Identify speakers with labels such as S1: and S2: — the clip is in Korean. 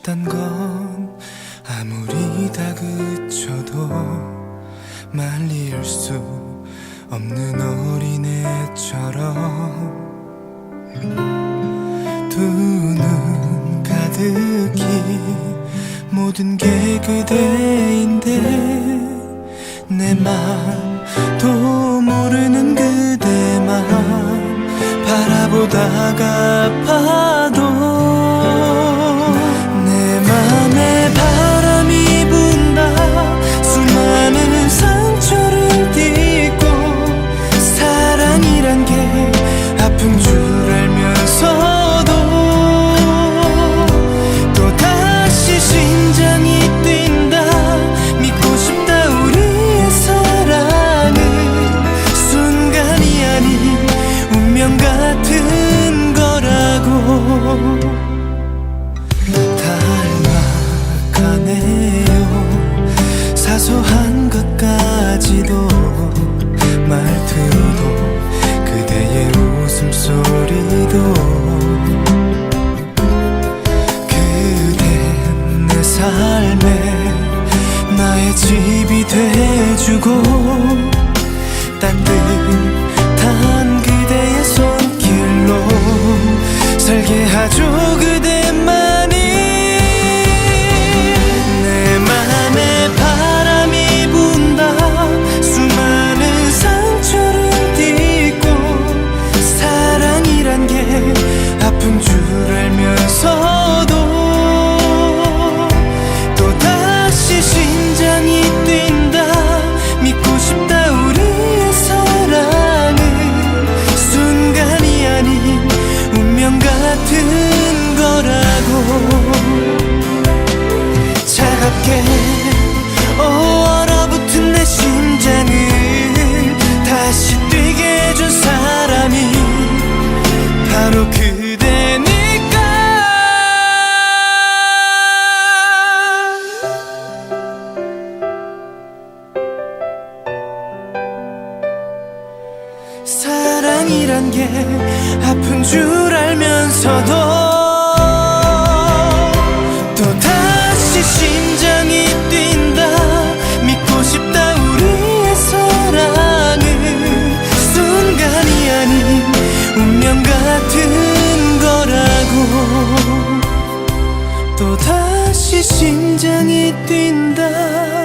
S1: 싶단 건 아무리 다 그쳐도 말릴 수 없는 어린애처럼. 두 눈 가득히 모든 게 그대인데 내 맘도 모르는 그대만 바라보다가 아파도 나의 집이 돼주고 따뜻 어, 알아붙은 내 심장을 다시 뛰게 해준 사람, 바로 그대니까. 사랑이란 게 아픈 줄 다시 심장이 뛴다.